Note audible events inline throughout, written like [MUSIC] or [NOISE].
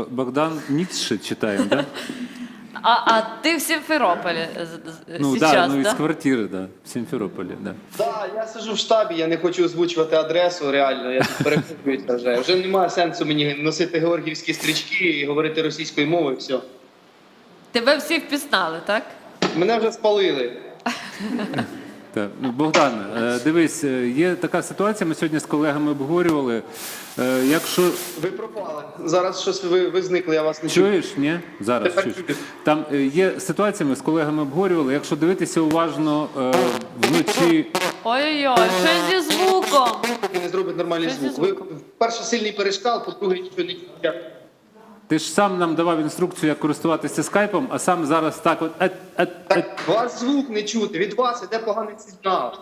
Б- Богдан Ницше читаем, да? А, а ти в Сімферополі з- з- Ну сейчас, да, ну да? из квартиры, да, в Симферополе, да. Да, я сижу в штабі, я не хочу озвучувати адресу, реально, я тут перекупуюся вже. Вже немає сенсу мені носити георгіївські стрічки і говорити російською мовою, все. Тебе всі впізнали, так? Мене вже спалили. Так. Богдан, е, дивись, е, є така ситуація, ми сьогодні з колегами обговорювали. е, Якщо Ви пропали. Зараз щось ви, ви зникли, я вас не чуєш, ні? Зараз чуєш. Там є ситуація, ми з колегами обговорювали. Якщо дивитися уважно вночі, Ой-ой-ой, що зі звуком? Не зробить нормальний звук. Ви, перше, сильний перешкал, по-друге, нічого не. Ти ж сам нам давав інструкцію, як користуватися скайпом, а сам зараз так от ет, ет, ет. Так, вас звук не чути, від вас іде поганий сигнал.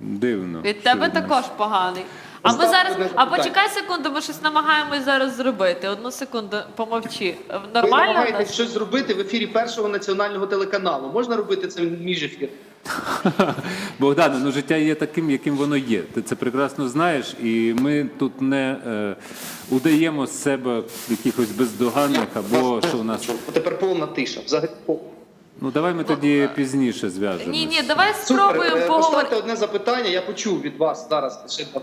дивно. Від тебе в нас. також поганий. А ми зараз. А запитання. почекай секунду, ми щось намагаємось зараз зробити. Одну секунду, помовчи. Ви Нормально? в намагаєтесь нас? щось зробити в ефірі першого національного телеканалу. Можна робити це між ефір? [LAUGHS] Богдане, ну життя є таким, яким воно є. Ти це прекрасно знаєш, і ми тут не е, удаємо з себе якихось бездоганних або що в нас. Тепер повна тиша. Взагалі повна. Ну давай ми тоді пізніше зв'яжемо. Ні, ні, давай Супер. спробуємо Е, поговорити. Поставте одне запитання, я почув від вас зараз. Ще там.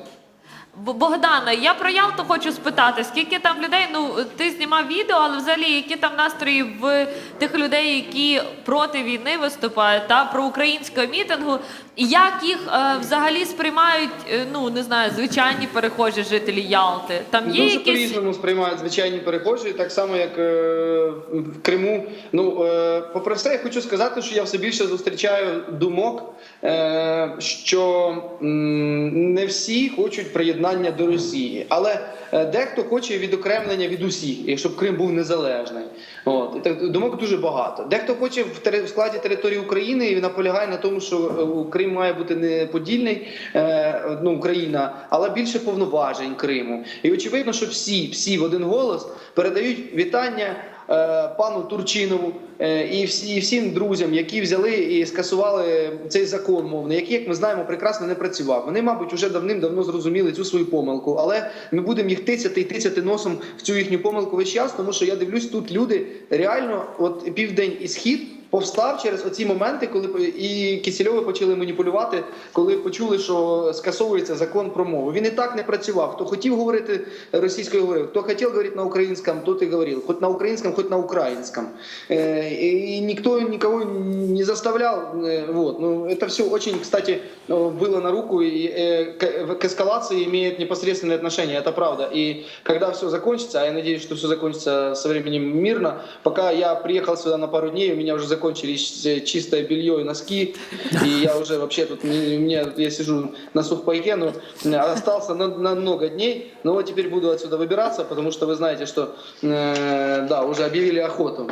Бо- Богдана, я про Ялту хочу спитати, скільки там людей, ну ти знімав відео, але взагалі які там настрої в тих людей, які проти війни виступають, та про українського мітингу, і як їх е, взагалі сприймають, е, ну не знаю, звичайні перехожі жителі Ялти? Там є Дуже якісь по-різному сприймають звичайні перехожі, так само як е, в Криму. Ну, е, попри все, я хочу сказати, що я все більше зустрічаю думок, е, що м, не всі хочуть приєднання до Росії, але е, дехто хоче відокремлення від усіх, щоб Крим був незалежний. От так думок дуже багато. Дехто хоче в складі території України і наполягає на тому, що е, Крим має бути не подільний, е, ну Україна, але більше повноважень Криму. І очевидно, що всі, всі в один голос передають вітання. Е, Пану Турчинову е, і всім друзям, які взяли і скасували цей закон мовний, який, як ми знаємо, прекрасно не працював. Вони, мабуть, вже давним-давно зрозуміли цю свою помилку, але ми будемо їх тицяти і тицяти носом в цю їхню помилку весь час, тому що я дивлюсь, тут люди реально, от південь і схід. Повстав через оці моменти, коли по- і Кисельови почали маніпулювати, коли почули, що скасовується закон про мову. Він і так не працював. Хто хотів говорити російською говорив, хто хотів говорити на українському, тот і говорив. Хоч на українському, хоч на українському. Е, і ніхто нікого не заставляв. Е, вот. Ну, это все очень, кстати, ну, было на руку и э, к, к эскалации имеет непосредственное отношение, это правда. И когда все закончится, а я надеюсь, что все закончится со временем мирно, пока я приехал сюда на пару дней, у меня уже закончились э, чистое белье и носки, и я уже вообще тут, у меня, я сижу на сухпайке, но э, остался на, на много дней, но вот теперь буду отсюда выбираться, потому что вы знаете, что, э, да, уже объявили охоту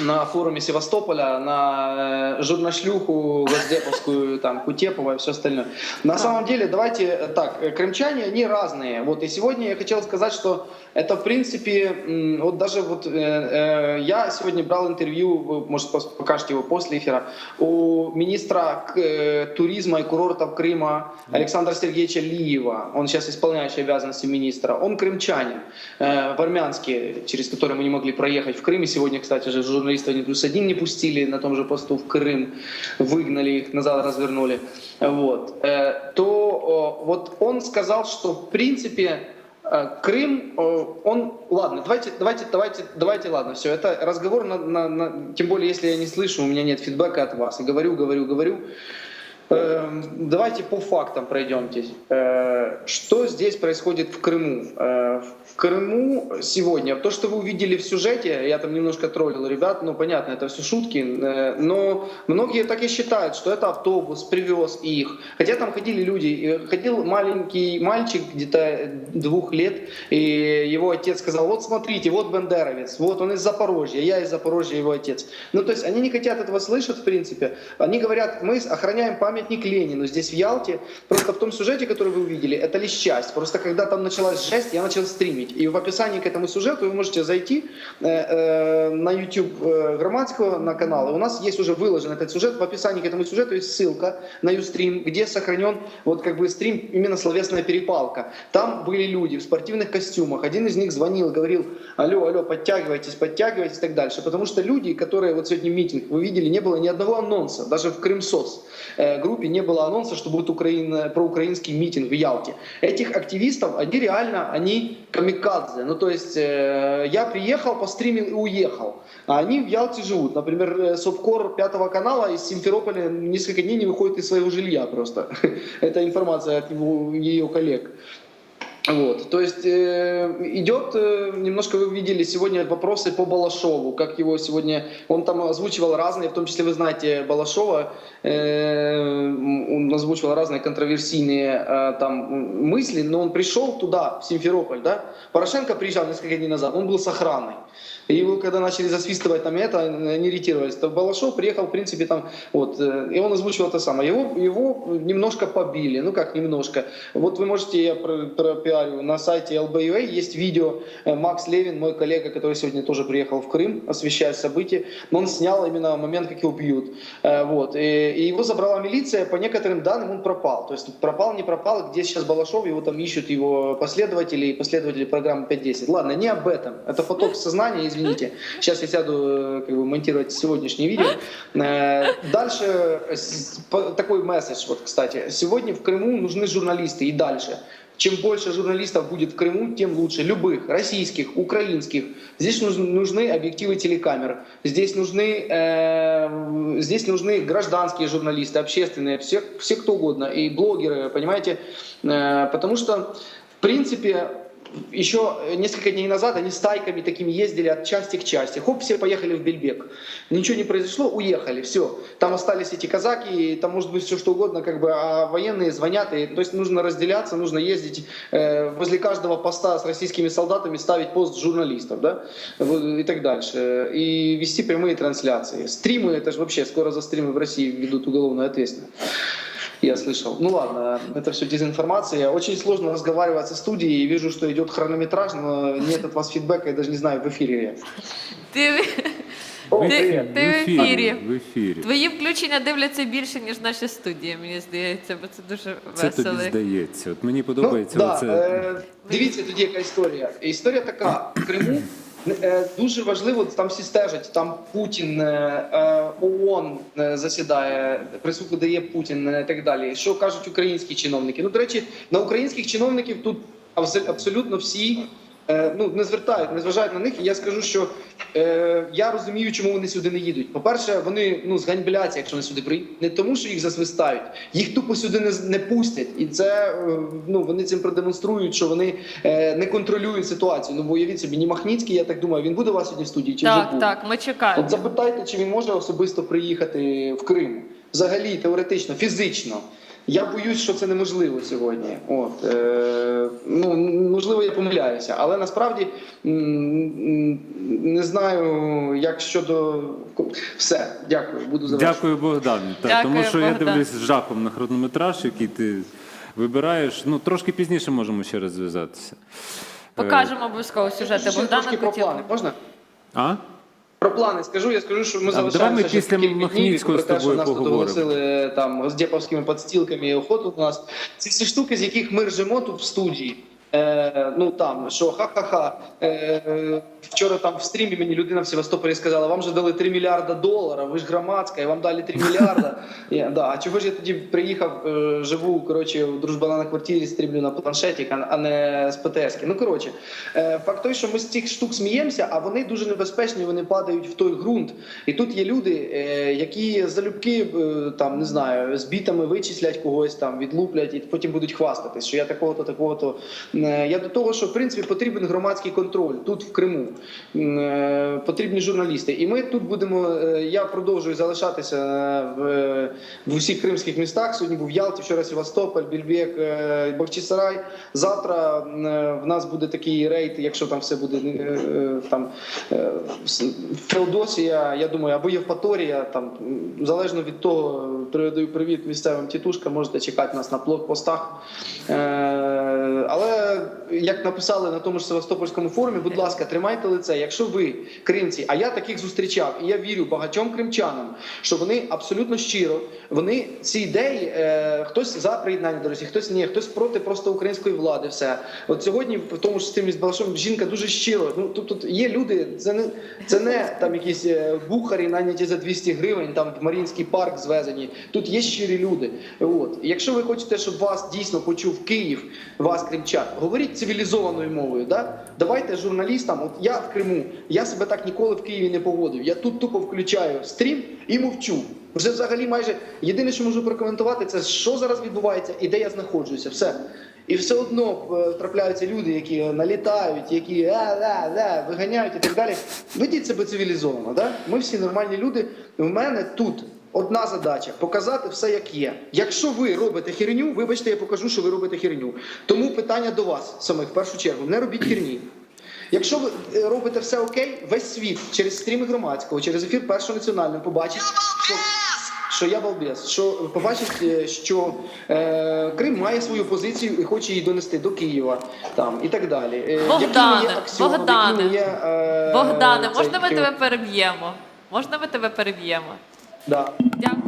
на форуме Севастополя, на э, журношлюху Госдеповскую, там, Кутепова и все остальное. На самом деле, давайте э, так, э, крымчане, они разные. Вот, и сегодня я хотел сказать, что это, в принципе, вот даже вот э, э, я сегодня брал интервью, может, покажете его после эфира, у министра э, туризма и курортов Крыма Александра Сергеевича Лиева. Он сейчас исполняющий обязанности министра. Он крымчанин, э, в Армянске, через который мы не могли проехать в Крым. И сегодня, кстати же, журналистов не плюс один не пустили на том же посту в Крым, выгнали их, назад развернули. Вот. Э, То о, вот он сказал, что в принципе э, Крым, э, он, ладно, давайте, давайте, давайте, давайте, ладно, все, это разговор, на, на- на- тем более, если я не слышу, у меня нет фидбэка от вас, и говорю, говорю, говорю. Эм, Давайте по фактам пройдемтесь. Э, Что здесь происходит в Крыму? Э, В Крыму сегодня, то, что вы увидели в сюжете, я там немножко троллил ребят, ну понятно, это все шутки, э, но многие так и считают, что это автобус привез их. Хотя там ходили люди, ходил маленький мальчик где-то двух лет, и его отец сказал, вот смотрите, вот бандеровец, вот он из Запорожья, я из Запорожья, его отец. Ну то есть они не хотят этого слышать в принципе, они говорят, мы охраняем память памятник Ленину здесь в Ялте. Просто в том сюжете, который вы увидели, это лишь часть. Просто когда там началась жесть, я начал стримить. И в описании к этому сюжету вы можете зайти э, э, на YouTube э, Громадского, на канал. И у нас есть уже выложен этот сюжет. В описании к этому сюжету есть ссылка на Устream, где сохранен вот как бы стрим, именно словесная перепалка. Там были люди в спортивных костюмах. Один из них звонил, говорил, алло, алло, подтягивайтесь, подтягивайтесь и так дальше. Потому что люди, которые вот сегодня митинг, вы видели, не было ни одного анонса. Даже в Крымсоц э, группе не было анонса, что будет Украина, проукраинский митинг в Ялте. Этих активистов, они реально, они камикадзе. Ну, то есть э, я приехал, постримил и уехал. А они в Ялте живут. Например, э, Совкор пятого канала из Симферополя несколько дней не выходит из своего жилья просто. [LAUGHS] Это информация от его, ее коллег. Вот, то есть э, идет, э, немножко вы видели сегодня вопросы по Балашову, как его сегодня, он там озвучивал разные, в том числе вы знаете Балашова, э, он озвучивал разные контроверсийные э, там мысли, но он пришел туда, в Симферополь, да, Порошенко приезжал несколько дней назад, он был с охраной. И его, когда начали засвистывать там это, они ириттировались. То Балашов приехал, в принципе, там, вот, э, и он озвучивал это самое. Его, его немножко побили, ну как немножко. Вот вы можете, я про, пропиарю, на сайте LBUA есть видео, э, Макс Левин, мой коллега, который сегодня тоже приехал в Крым, освещать события, но он снял именно момент, как его бьют. Э, Вот, и, его забрала милиция, по некоторым данным он пропал. То есть пропал, не пропал, где сейчас Балашов, его там ищут его последователи и последователи программы 5.10. Ладно, не об этом. Это поток сознания, извините. Сейчас я сяду э, как бы, монтировать сегодняшнее видео. Э, Дальше э, такой месседж, вот, кстати. Сегодня в Крыму нужны журналисты и дальше. Чем больше журналистов будет в Крыму, тем лучше. Любых, российских, украинских. Здесь нужны объективы телекамер. Здесь нужны, э, здесь нужны гражданские журналисты, общественные, все, все кто угодно. И блогеры, понимаете? Э, потому что, в принципе, еще несколько дней назад они стайками такими ездили от части к части. Хоп, все поехали в Бельбек. Ничего не произошло, уехали, все. Там остались эти казаки, там может быть все что угодно, как бы, а военные звонят. И, то есть нужно разделяться, нужно ездить э, возле каждого поста с российскими солдатами, ставить пост журналистов, да, и так дальше. И вести прямые трансляции. Стримы, это же вообще скоро за стримы в России ведут уголовную ответственность. Я слышал. Ну ладно, это все дезинформация. Очень сложно разговаривать со студией. Вижу, что идет хронометраж, но нет от вас фидбэка, я даже не знаю, в эфире я. Ти, О, ти, привет. ти в ефірі. В ефірі. Твої включення дивляться більше, ніж наші студії, мені здається, бо це дуже Це тобі весело. здається. От мені Ну, подобається да, оце. е, дивіться тоді, яка історія. Історія така: в Криму е, дуже важливо, там всі стежать. Там Путін, е, е, ООН е, засідає, присутку дає Путін е, і так далі. Що кажуть українські чиновники? Ну, до речі, на українських чиновників тут абс- абсолютно всі. Е, Ну, не звертають, не зважають на них. І я скажу, що е, я розумію, чому вони сюди не їдуть. По-перше, вони ну зганьбляться, якщо вони сюди приїдуть. Не тому, що їх засвистають, їх тупо сюди не, не пустять. І це е, ну вони цим продемонструють, що вони е, не контролюють ситуацію. Ну бо уявіть собі, ні Махніцький, я так думаю, він буде у вас сьогодні в студії чи вже Так, був? так, ми чекаємо. От запитайте, чи він може особисто приїхати в Крим. Взагалі, теоретично, фізично. Я боюсь, що це неможливо сьогодні. От е, ну можливо, я помиляюся, але насправді не знаю, як щодо все. Дякую, буду завершувати. Дякую, Богдан. Так, Дякую, тому що я дивлюсь з жахом на хронометраж, який ти вибираєш. Ну, трошки пізніше можемо ще раз зв'язатися. Покажемо обов'язково сюжети Ще Богдана трошки про Котілова. Можна? А? Про плани скажу, я скажу, що ми залишаємося давай ми після Махніцького з тобою те, що тобою нас тут поговоримо. оголосили там роздєповськими подстілками і охоту у нас. Ці всі штуки, з яких ми ржемо тут в студії. Е, ну там що ха-ха-ха. Е, вчора там в стрімі мені людина в Севастополі сказала: вам же дали 3 мільярда доларів, ви ж громадська, і вам дали 3 мільярда. [LAUGHS] Я, да, а чого ж я тоді приїхав, е, живу коротше, в дружбана на квартирі, стрімлю на планшеті, а, а не з ПТС. Ну коротше, е, факт той, що ми з цих штук сміємося, а вони дуже небезпечні, вони падають в той ґрунт. І тут є люди, е, які залюбки е, там не знаю, з бітами вичислять когось там, відлуплять і потім будуть хвастатись, що я такого-то, такого-то Я до того, що в принципі потрібен громадський контроль тут в Криму. Е, Потрібні журналісти. І ми тут будемо. е, Я продовжую залишатися е, в, в усіх кримських містах. Сьогодні був Ялті, вчора Севастополь, Більбек, е, Бахчисарай. Завтра е, в нас буде такий рейд, якщо там все буде е, е, там е, Феодосія, я думаю, або Євпаторія. Там залежно від того, передаю привіт місцевим тітушкам. Можете чекати нас на блокпостах. Е, але як написали на тому ж Севастопольському форумі, будь ласка, тримайте лице. Якщо ви кримці, а я таких зустрічав, і я вірю багатьом кримчанам, що вони абсолютно щиро, вони ці ідеї, е, хтось за приєднання до Росії, хтось ні, хтось проти просто української влади. Все от сьогодні, в тому ж з тим із Балашом, жінка дуже щиро. Ну тут, тут є люди, це не це не там якісь е, бухарі, наняті за 200 гривень, там в Маріїнський парк звезені. Тут є щирі люди. От якщо ви хочете, щоб вас дійсно почув Київ, вас кримчан, говоріть цивілізованою мовою. Да? Давайте журналістам. От я в Криму, я себе так ніколи в Києві не поводив. Я тут тупо включаю стрім і мовчу. Вже взагалі майже єдине, що можу прокоментувати, це що зараз відбувається і де я знаходжуся. Все. І все одно е, трапляються люди, які налітають, які а-ла-ла, виганяють і так далі. Ведіть себе цивілізовано. Да? Ми всі нормальні люди. У мене тут одна задача показати все як є. Якщо ви робите херню, вибачте, я покажу, що ви робите херню. Тому питання до вас самих в першу чергу: не робіть херні. Якщо ви е, робите все окей, весь світ через стріми громадського, через ефір першого національного побачить, що, що я балбес, що побачить, е, що е, Крим має свою позицію і хоче її донести до Києва там і так далі. Е, Богдане, є аксіоми, Богдане, є, е, Богдане, можна ми тебе переб'ємо? Можна ми тебе переб'ємо? Да. Дякую.